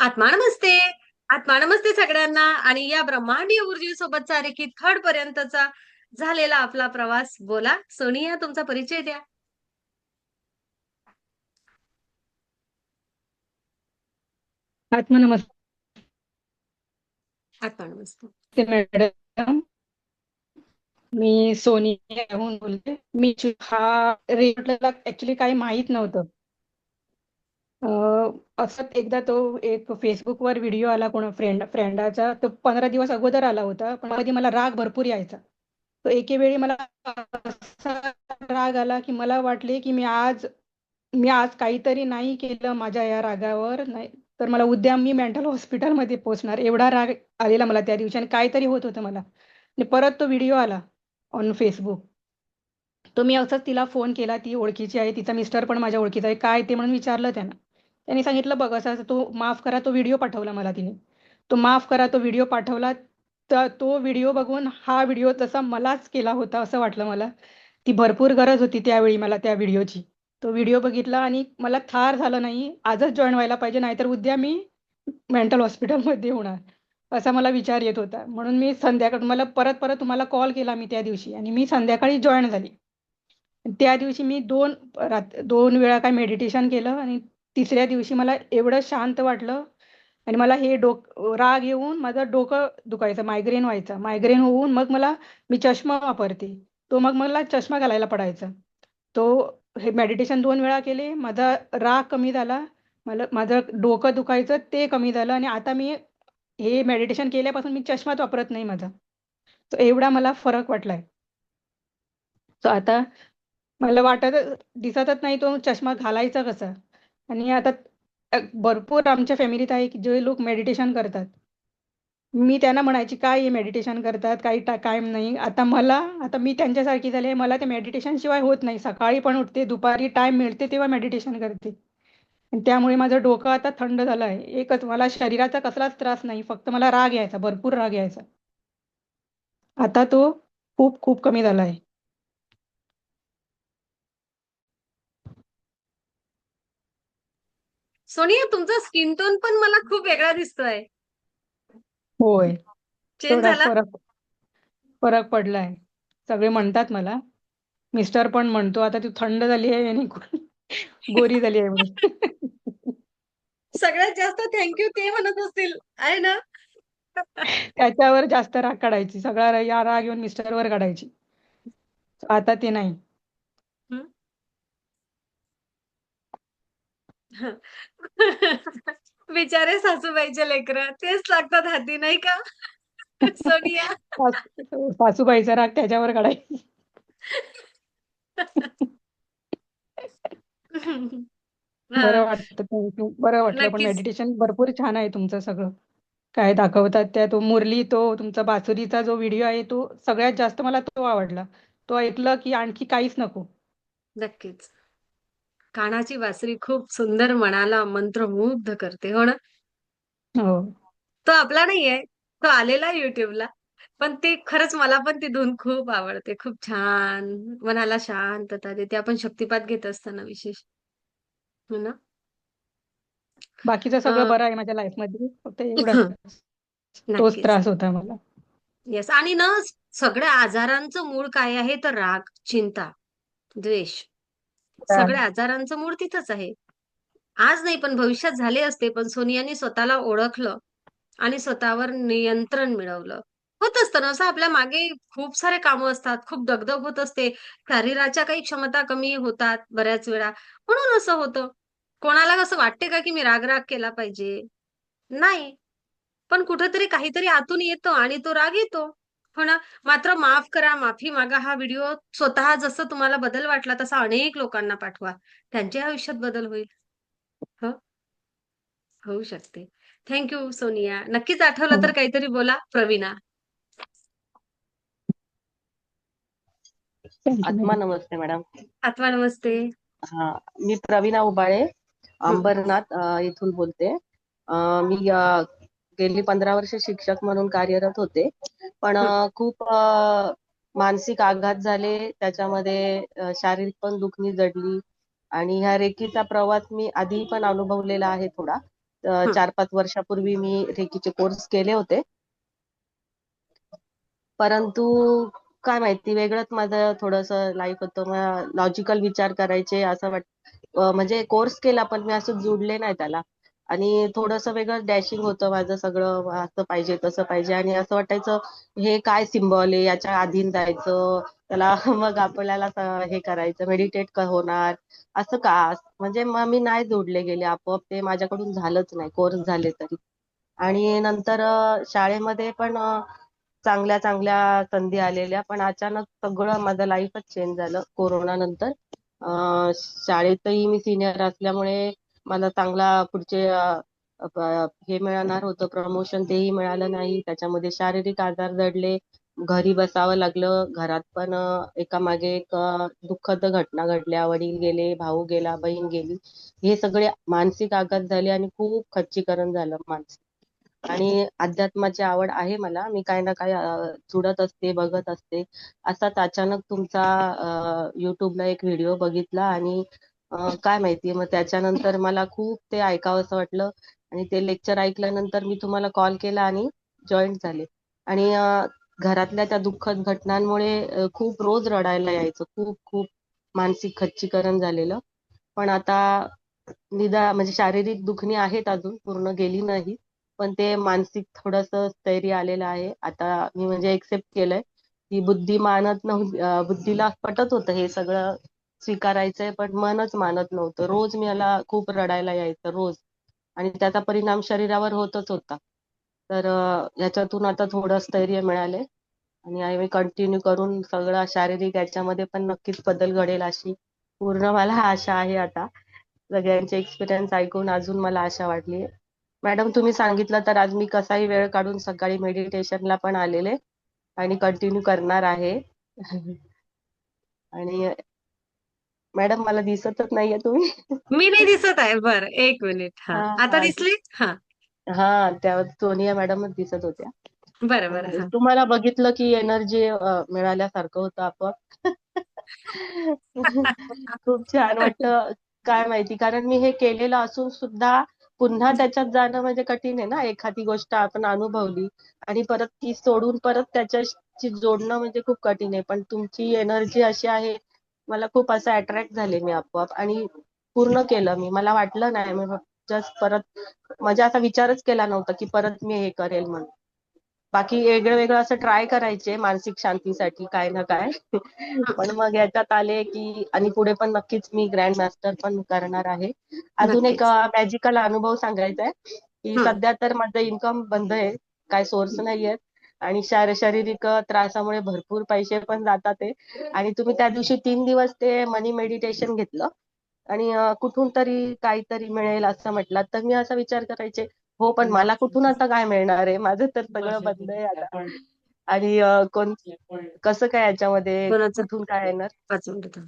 आत्मा नमस्ते आत्मा नमस्ते सगळ्यांना. आणि या ब्रह्मांडीय ऊर्जेसोबतचा रेखीत थर्ड पर्यंतचा झालेला आपला प्रवास बोला. सोनिया तुमचा परिचय द्या. आत्मनमस्ते. आत्मा नमस्ते मॅडम मी सोनियाहून बोलते. मी हा रेडिओला ऍक्च्युली काही माहीत नव्हतं. असंच एकदा तो एक फेसबुकवर व्हिडिओ आला कोणा फ्रेंड फ्रेंडाचा तो पंधरा दिवस अगोदर आला होता पण कधी मला राग भरपूर यायचा. तो एके वेळी मला असा राग आला की मला वाटले की मी आज मी आज काहीतरी नाही केलं माझ्या या रागावर नाही तर मला उद्या मी मेंटल हॉस्पिटलमध्ये पोहोचणार एवढा राग आलेला मला त्या दिवशी आणि काहीतरी होत होतं मला. आणि परत तो व्हिडिओ आला ऑन फेसबुक तो मी असंच तिला फोन केला ती ओळखीची आहे तिचा मिस्टर पण माझ्या ओळखीचा आहे काय ते म्हणून विचारलं त्यांना. त्यांनी सांगितलं बघ असं असं तो माफ करा तो व्हिडिओ पाठवला मला तिने. तो माफ करा तो व्हिडिओ पाठवला. तर तो व्हिडिओ बघून हा व्हिडिओ तसा मलाच केला होता असं वाटलं मला. ती भरपूर गरज होती त्यावेळी मला त्या व्हिडिओची. तो व्हिडिओ बघितला आणि मला थार झालं नाही आजच जॉईन व्हायला पाहिजे नाहीतर उद्या मी मेंटल हॉस्पिटलमध्ये होणार. असा मला विचार येत होता. म्हणून मी संध्याकाळ मला परत परत तुम्हाला कॉल केला मी त्या दिवशी. आणि मी संध्याकाळी जॉईन झाली. त्या दिवशी मी दोन रात दोन वेळा काय मेडिटेशन केलं आणि तिसऱ्या दिवशी मला एवढं शांत वाटलं आणि मला हे डोक राग येऊन माझं डोकं दुखायचं मायग्रेन व्हायचं. मायग्रेन होऊन मग मला मी चष्मा वापरते. तो मग मला चष्मा घालायला पडायचा. तो हे मेडिटेशन दोन वेळा केले माझा राग कमी झाला मला माझं डोकं दुखायचं ते कमी झालं आणि आता मी हे मेडिटेशन केल्यापासून मी चष्माच वापरत नाही माझा. तो एवढा मला फरक वाटलाय. तर आता मला वाटत दिसतच नाही तो चष्मा घालायचा कसा. आणि आता भरपूर आमच्या फॅमिलीत आहे की जे लोक मेडिटेशन करतात. मी त्यांना म्हणायची काय हे मेडिटेशन करतात? काही टा काय नाही. आता मला आता मी त्यांच्यासारखी झाले मला ते मेडिटेशन शिवाय होत नाही. सकाळी पण उठते दुपारी टाइम मिळते तेव्हा मेडिटेशन करते. आणि त्यामुळे माझं डोकं आता थंड झालं आहे. एकच मला शरीराचा कसलाच त्रास नाही. फक्त मला राग यायचा भरपूर राग यायचा. आता तो खूप खूप कमी झाला आहे. सोनिया तुमचा स्किन टोन पण मला खूप वेगळा दिसतोय. होय. चेंज थोडा झाला? फरक फरक पडलाय. सगळे म्हणतात मला. मिस्टर पण म्हणतो आता तू थंड झाली आहे आणि गो- गोरी झाली आहे म्हणून. सगळ्यात जास्त थँक्यू ते म्हणत असतील आहे ना? त्याच्यावर जास्त राग काढायची. सगळा रा- या राग येऊन मिस्टरवर काढायची. आता ते नाही. बिचारे सासूबाईचे लेकरं. तेच लागतात हाती नाही का? सोनिया. सास- सासूबाईचा राग त्याच्यावर काढायची बरं वाटतं. बरं वाटलं पण मेडिटेशन भरपूर छान आहे तुमचं सगळं. काय दाखवतात त्या तो मुरली तो तुमचा बासुरीचा जो व्हिडिओ आहे तो सगळ्यात जास्त मला तो आवडला. तो ऐकलं की आणखी काहीच नको. नक्कीच. कानाची बासरी खूप सुंदर मनाला मंत्रमुग्ध करते हो ना? हो. तो आपला नाहीये तो आलेला युट्यूबला पण ते खरंच मला पण ती धून खूप आवडते. खूप छान मनाला शांतता देते. आपण शक्तिपात घेत असताना विशेष. हो ना? बाकीचं सगळं अं, बरं आहे माझ्या लाईफमध्ये. फक्त तोच नक्कीच. त्रास होता मला. येस आणि ना सगळ्या आजारांचं मूळ काय आहे? तर राग चिंता द्वेष. सगळ्या आजारांचं मूळ तिथंच आहे. आज नाही पण भविष्यात झाले असते पण सोनियाने स्वतःला ओळखलं आणि स्वतःवर नियंत्रण मिळवलं. होत असतं ना असं आपल्या मागे खूप सारे कामं असतात खूप दगदग होत असते. शरीराच्या काही क्षमता कमी होतात बऱ्याच वेळा. म्हणून असं होतं. कोणाला कसं वाटते का की मी राग राग केला पाहिजे? नाही. पण कुठेतरी काहीतरी आतून येतो आणि तो राग येतो. हो ना. मात्र माफ करा माफी मागा हा व्हिडिओ स्वतः जसं तुम्हाला बदल वाटला तसा अनेक लोकांना पाठवा. त्यांच्या आयुष्यात बदल होईल. हो? होऊ शकते. Thank you Sonia. नक्कीच आठवलं तर काहीतरी बोला प्रवीणा. आत्मा. नमस्ते मॅडम. आत्मा नमस्ते हा मी प्रवीणा उबाळे अंबरनाथ इथून बोलते. मी गेली पंधरा वर्ष शिक्षक म्हणून कार्यरत होते. पण खूप मानसिक आघात झाले. त्याच्यामध्ये शारीरिक पण दुखणी जडली. आणि ह्या रेकीचा प्रवास मी आधी पण अनुभवलेला आहे थोडा. चार पाच वर्षापूर्वी मी रेकीचे कोर्स केले होते. परंतु काय माहिती वेगळंच माझं थोडंसं लाईफ होतं. लॉजिकल विचार करायचे असं वाट म्हणजे कोर्स केला पण मी असं जुडले नाही त्याला. आणि थोडंसं वेगळं डॅशिंग होतं माझं सगळं असं पाहिजे तसं पाहिजे. आणि असं वाटायचं हे काय सिम्बॉल आहे? याच्या अधीन जायचं. त्याला मग आपल्याला हे करायचं मेडिटेट होणार. असं का? म्हणजे मग मी नाही जोडले गेले आपोआप. ते माझ्याकडून झालंच नाही. कोर्स झाले तरी. आणि नंतर शाळेमध्ये पण चांगल्या चांगल्या संधी आलेल्या. पण अचानक सगळं माझं लाईफच चेंज झालं. कोरोना नंतर. शाळेतही मी सिनियर असल्यामुळे मला चांगला पुढचे हे मिळणार होतं प्रमोशन तेही मिळालं नाही. त्याच्यामध्ये शारीरिक आजार जडले घरी बसावं लागलं घरात पण एका मागे एक दुःखद घटना घडल्या वडील गेले भाऊ गेला बहीण गेली. हे सगळे मानसिक आघात झाले आणि खूप खच्चीकरण झालं मानसिक. आणि अध्यात्माची आवड आहे मला. मी काही ना काही जुडत असते बघत असते. असाच अचानक तुमचा युट्यूबला एक व्हिडिओ बघितला आणि काय माहिती मग त्याच्यानंतर मला खूप ते ऐकावंसं वाटलं आणि ते लेक्चर ऐकल्यानंतर मी तुम्हाला कॉल केला आणि जॉईंट झाले. आणि घरातल्या त्या दुःखद घटनांमुळे खूप रोज रडायला यायचं. खूप खूप मानसिक खच्चीकरण झालेलं. पण आता निदा म्हणजे शारीरिक दुखणी आहेत अजून पूर्ण गेली नाही. पण ते मानसिक थोडस स्थैर्य आलेलं आहे. आता मी म्हणजे एक्सेप्ट केलंय. की बुद्धी मानत नव्हती बुद्धीला पटत होतं हे सगळं स्वीकारायचंय पण मनच मानत नव्हतं. रोज मला खूप रडायला यायचं रोज. आणि त्याचा परिणाम शरीरावर होतच होता. तर याच्यातून आता थोडं स्थैर्य मिळाले. आणि आम्ही कंटिन्यू करून सगळं शारीरिक याच्यामध्ये पण नक्कीच बदल घडेल अशी पूर्ण मला आशा आहे आता. सगळ्यांचे एक्सपिरियन्स ऐकून अजून मला आशा वाटली मॅडम तुम्ही सांगितलं तर आज मी कसाही वेळ काढून सकाळी मेडिटेशनला पण आलेले. आणि कंटिन्यू करणार आहे. आणि मॅडम मला दिसतच नाहीये तुम्ही. मी नाही दिसत आहे. बर एक मिनिट. हा. हा आता हा दिसले? हा. हा त्या सोनिया मॅडमच दिसत होत्या. बरं बरं हा. तुम्हाला बघितलं की एनर्जी मिळाल्यासारखं होतं आपोआप. खूप छान वाटतं काय माहिती. कारण मी हे केलेलं असून सुद्धा पुन्हा त्याच्यात जाणं म्हणजे कठीण आहे ना. एखादी गोष्ट आपण अनुभवली आणि परत ती सोडून परत त्याच्याशी जोडणं म्हणजे खूप कठीण आहे. पण तुमची एनर्जी अशी आहे मला खूप असं अट्रॅक्ट झाले मी आपोआप आणि पूर्ण केलं मी. मला वाटलं नाही मी जस्ट परत म्हणजे असा विचारच केला नव्हता की परत मी हे करेल म्हणून. बाकी वेगळं वेगळं असं ट्राय करायचे मानसिक शांतीसाठी काय ना काय. पण मग याच्यात आले की आणि पुढे पण नक्कीच मी ग्रँड मास्टर पण करणार आहे. अजून एक मॅजिकल अनुभव सांगायचा आहे की. सध्या तर माझं इन्कम बंद आहे काय सोर्स नाहीये. आणि शार शारीरिक त्रासामुळे भरपूर पैसे पण जातात ते. आणि तुम्ही त्या दिवशी तीन दिवस ते मनी मेडिटेशन घेतलं. आणि कुठून तरी काहीतरी मिळेल असं म्हटलं. तर मी असा विचार करायचे हो पण मला कुठून आता काय मिळणार आहे? माझं तर सगळं बंद आहे आता. आणि कोण कसं काय याच्यामध्ये कोणाचं? कुठून काय येणार? पाच मिनिटं थांब.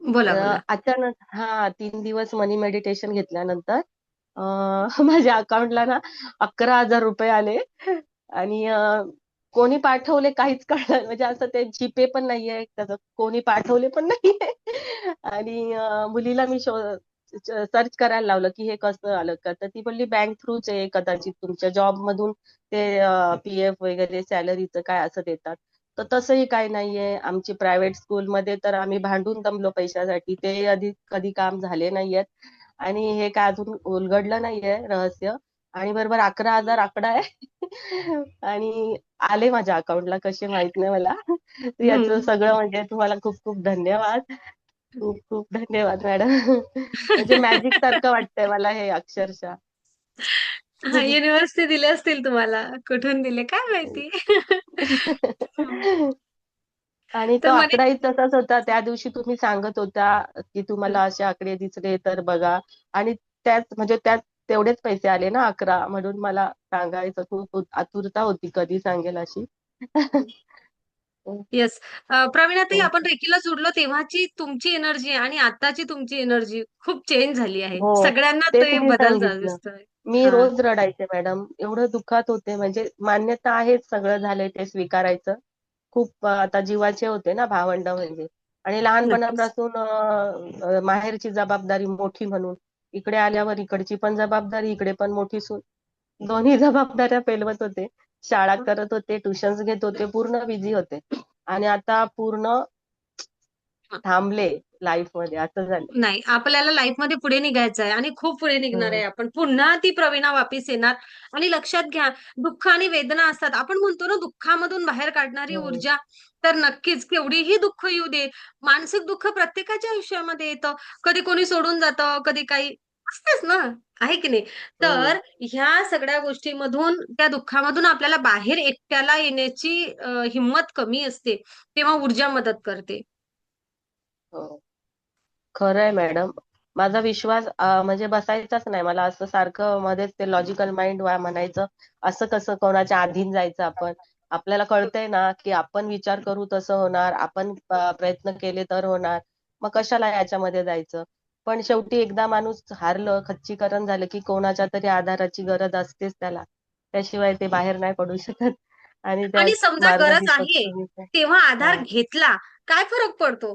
बोला अचानक हा तीन दिवस मनी मेडिटेशन घेतल्यानंतर अं, माझ्या अकाउंटला ना अकरा हजार रुपये आले. आणि कोणी पाठवले काहीच कळलं म्हणजे असं ते जीपे पण नाहीये. त्याचं कोणी पाठवले पण नाहीये. आणि मुलीला मी सर्च करायला लावलं की हे कसं आलं का? तर ती बोलली बँक थ्रूच आहे कदाचित तुमच्या जॉब मधून ते पीएफ वगैरे सॅलरीचं काय असं देतात. तर तसंही काही नाहीये. आमची प्रायव्हेट स्कूलमध्ये तर आम्ही भांडून दमलो पैशासाठी. ते आधी कधी काम झाले नाहीयेत. आणि हे काय अजून उलगडलं नाहीये रहस्य. आणि बरोबर अकरा हजार आकडा आहे. आणि आले माझ्या अकाउंटला कसे माहीत नाही मला. याचं. सगळं म्हणजे तुम्हाला खूप खूप धन्यवाद. खूप खूप धन्यवाद मॅडम. म्हणजे मॅजिक सारखं वाटतंय मला हे अक्षरशः. युनिव्हर्सिटी दिले असतील तुम्हाला. कुठून दिले? काय माहिती. आणि तो आकडाही तसाच होता. त्या दिवशी तुम्ही सांगत होता की तुम्हाला असे आकडे दिसले तर बघा. आणि त्याच म्हणजे त्यात तेवढेच पैसे आले ना अकरा म्हणून मला सांगायचं. खूप आतुरता होती कधी सांगेल अशी. येस प्रवीणाताई आपण रेकीला जोडलो तेव्हाची तुमची एनर्जी आणि आताची तुमची एनर्जी खूप चेंज झाली आहे. हो सगळ्यांना ते ते तुम्ही बदल झा- सांगितलं. दिसतोय. मी हा. रोज रडायचे मॅडम. एवढं दुःखात होते. म्हणजे मान्यता आहेच सगळं झालंय ते स्वीकारायचं. खूप अं, आता जीवाचे होते ना भावंड म्हणजे. आणि लहानपणापासून अं, अं, माहेरची जबाबदारी मोठी म्हणून. इकडे आल्यावर इकडची पण जबाबदारी इकडे पण मोठी सून. दोन्ही जबाबदाऱ्या पेलवत होते. शाळा करत होते ट्युशन्स घेत होते पूर्ण बिझी होते. आणि आता पूर्ण थांबले लाईफमध्ये असं झालं. नाही आपल्याला लाईफमध्ये पुढे निघायचं आहे आणि खूप पुढे निघणार आहे आपण. पुन्हा ती प्रवीणा वापिस येणार. आणि लक्षात घ्या दुःख आणि वेदना असतात. आपण म्हणतो ना दुःखामधून बाहेर काढणारी. ऊर्जा तर नक्कीच केवढीही दुःख येऊ दे. मानसिक दुःख प्रत्येकाच्या आयुष्यामध्ये येतं. कधी कोणी सोडून जातं कधी काही असतेच ना. आहे की नाही? तर ह्या सगळ्या गोष्टीमधून त्या दुःखामधून आपल्याला बाहेर एकट्याला येण्याची अं, हिंमत कमी असते तेव्हा ऊर्जा मदत करते. हो. खरं आहे मॅडम. माझा विश्वास अं, म्हणजे बसायचाच नाही. मला असं सारखं मध्येच ते लॉजिकल माइंड म्हणायचं असं कसं कोणाच्या अधीन जायचं आपण. आपल्याला कळतंय ना की आपण विचार करू तसं होणार आपण अं, प्रयत्न केले तर होणार. मग कशाला याच्यामध्ये जायचं? पण शेवटी एकदा माणूस हारलं खच्चीकरण झालं की कोणाच्या तरी आधाराची गरज असतेच त्याला. त्याशिवाय ते बाहेर नाही पडू शकत. आणि समजा गरज आहे. तेव्हा आधार. घेतला काय फरक पडतो?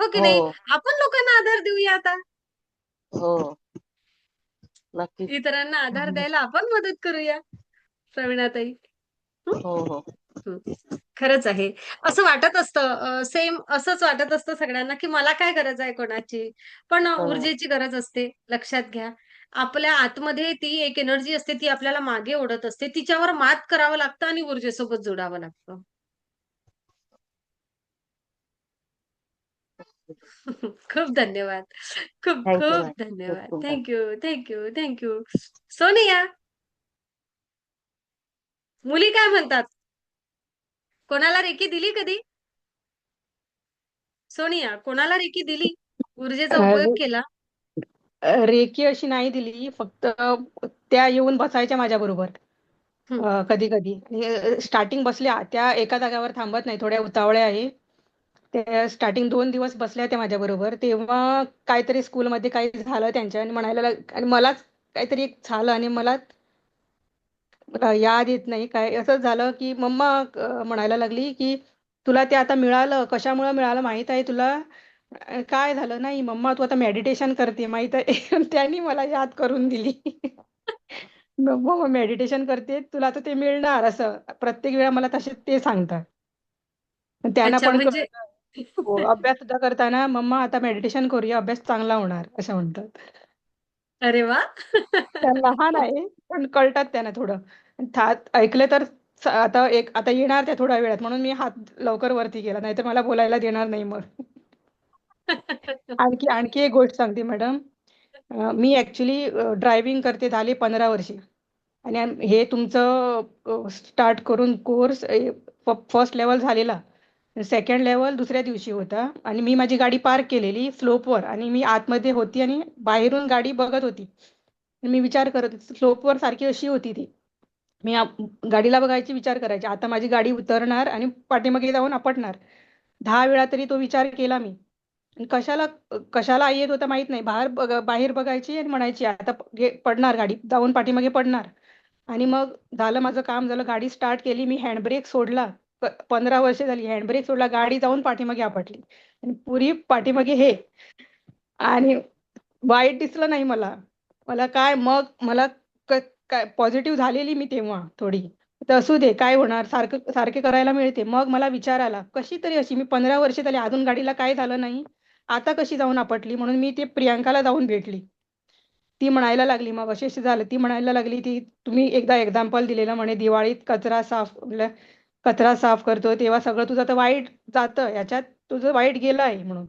हो की नाही? हो आपण लोकांना आधार देऊया आता. हो. नक्कीच. इतरांना आधार. द्यायला आपण मदत करूया प्रवीणाताई. हो हो. खरंच आहे. असं वाटत असतं सेम असंच वाटत असतं सगळ्यांना की मला काय गरज आहे कोणाची? पण हो. ऊर्जेची गरज असते लक्षात घ्या. आपल्या आतमध्ये ती एक एनर्जी असते ती आपल्याला मागे ओढत असते. तिच्यावर मात करावं लागतं आणि ऊर्जेसोबत जोडावं लागतं. खूप धन्यवाद. खूप खूप. धन्यवाद. Thank you thank you thank you. Sonia. मुली काय म्हणतात? कोणाला रेकी दिली कधी? सोनिया कोणाला रेकी दिली? ऊर्जेचा उपयोग केला. रेकी अशी नाही दिली फक्त त्या येऊन बसायच्या माझ्या बरोबर. कधी कधी. स्टार्टिंग बसल्या त्या एका जागेवर थांबत नाही थोड्या उतावळ्या आहे. त्या स्टार्टिंग दोन दिवस बसल्या त्या माझ्या बरोबर. तेव्हा काहीतरी स्कूलमध्ये काही झालं त्यांच्या आणि म्हणायला आणि मलाच काहीतरी एक झालं आणि मला याद येत नाही. काय असं झालं की मम्मा म्हणायला लागली की तुला ते आता मिळालं. कशामुळे मिळालं माहीत आहे तुला? काय झालं? नाही मम्मा तू आता मेडिटेशन करते. माहीत आहे. त्यांनी मला याद करून दिली. मम्मा मेडिटेशन करते. तुला आता ते मिळणार असं. प्रत्येक वेळा मला तसे ते सांगतात. त्यांना पण म्हणजे हो, अभ्यास सुद्धा करताना मम्मा आता मेडिटेशन करूया. अभ्यास चांगला होणार. असं म्हणतात. अरे वा. त्या लहान आहे पण कळतात त्यांना थोडं. था ऐकले तर स- आता एक आता येणार त्या थोड्या वेळात म्हणून मी हात लवकर वरती केला नाहीतर मला बोलायला देणार नाही मग. आणखी आणखी एक गोष्ट सांगते मॅडम. मी ऍक्च्युली ड्रायव्हिंग करते झाली पंधरा वर्षे. आणि हे तुमचं स्टार्ट करून कोर्स फर्स्ट लेवल झालेला. सेकंड लेवल दुसऱ्या दिवशी होता. आणि मी माझी गाडी पार्क केलेली स्लोपवर आणि मी आतमध्ये होती आणि बाहेरून गाडी बघत होती. मी विचार करत स्लोपवर सारखी अशी होती ती. मी गाडीला बघायची विचार करायची. आता माझी गाडी उतरणार आणि पाठीमागे जाऊन आपटणार. दहा वेळा तरी तो विचार केला मी. आणि कशाला कशाला आई येत होता माहीत नाही. बाहेर बघ बाहेर बघायची आणि म्हणायची आता गे- पडणार गाडी. जाऊन पाठीमागे पडणार. आणि मग झालं माझं काम झालं. गाडी स्टार्ट केली. मी हँडब्रेक सोडला. पंधरा वर्षे झाली हँडब्रेक सोडला गाडी जाऊन पाठीमागे आपटली. आणि पुरी पाठीमागे हे. आणि वाईट दिसलं नाही मला. मला काय मग मला काय पॉझिटिव्ह झालेली मी तेव्हा थोडी. तर असू दे काय होणार? सारखं सारखे करायला मिळते. मग मला विचार आला कशी तरी अशी मी पंधरा वर्ष झाली अजून गाडीला काय झालं नाही. आता कशी जाऊन आपटली? म्हणून मी ते प्रियांकाला जाऊन भेटली. ती म्हणायला लागली मग अशी झालं. ती म्हणायला लागली ती तुम्ही एकदा एक्झाम्पल दिलेलं म्हणे दिवाळीत कचरा साफ कचरा साफ करतो तेव्हा सगळं तुझं तर वाईट जातं. याच्यात तुझं वाईट गेलं आहे म्हणून.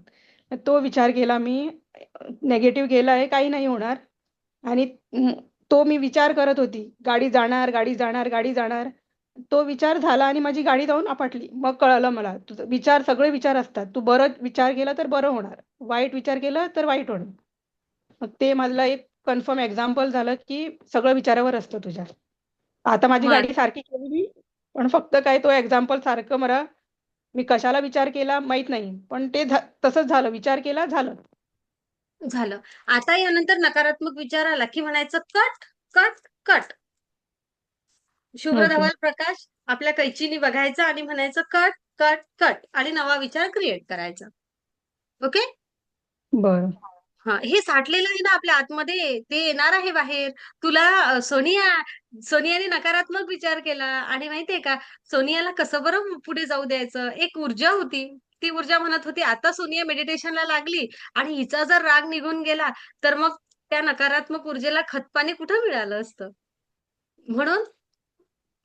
तो विचार केला मी नेगेटिव्ह गेला आहे काही नाही होणार. आणि म, तो मी विचार करत होती. गाडी जाणार गाडी जाणार गाडी जाणार. तो विचार झाला आणि माझी गाडी जाऊन आपटली. मग कळलं मला तुझं विचार सगळे विचार असतात. तू बरं विचार केला तर बरं होणार. वाईट विचार केला तर वाईट होणार. मग ते मला एक कन्फर्म एक्झाम्पल झालं की सगळं विचारावर असतं तुझ्या. आता माझी गाडी सारखी केली पण फक्त काय तो एक्झाम्पल सारखं मला मी कशाला विचार केला माहीत नाही. पण ते तसंच झालं. विचार केला झालं. झालं. आता यानंतर नकारात्मक विचार आला की म्हणायचं कट कट कट. शुभ्र Okay. धवल प्रकाश. आपल्या कैचीनी बघायचं आणि म्हणायचं कट कट कट. आणि नवा विचार क्रिएट करायचा. ओके? बरं. हा हे साठलेलं आहे ना आपल्या आतमध्ये ते येणार आहे बाहेर. तुला अ, सोनिया सोनियाने नकारात्मक विचार केला आणि माहितीये का सोनियाला कसं बरं पुढे जाऊ द्यायचं? एक ऊर्जा होती. ती ऊर्जा म्हणत होती आता सोनिया मेडिटेशनला लागली आणि हिचा जर राग निघून गेला तर मग त्या नकारात्मक ऊर्जेला खतपाणी कुठं मिळालं असतं? म्हणून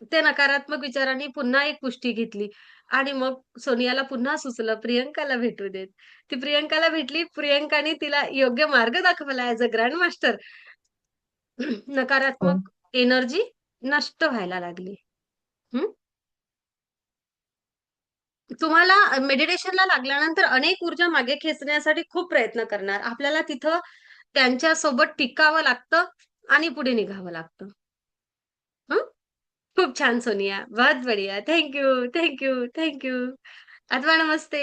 त्या नकारात्मक विचारांनी पुन्हा एक पुष्टी घेतली. आणि मग सोनियाला पुन्हा सुचलं प्रियंकाला भेटू देत. ती प्रियंकाला भेटली प्रियंकाने तिला योग्य मार्ग दाखवला ऍज अ ग्रँड मास्टर नकारात्मक एनर्जी नष्ट व्हायला लागली. हम्म? तुम्हाला मेडिटेशनला लागल्यानंतर अनेक ऊर्जा मागे खेचण्यासाठी खूप प्रयत्न करणार. आपल्याला तिथं त्यांच्यासोबत टिकावं लागतं आणि पुढे निघावं लागतं? खूप छान सोनिया. बहुत बढिया. थँक्यू थँक्यू थँक्यू अथवा नमस्ते.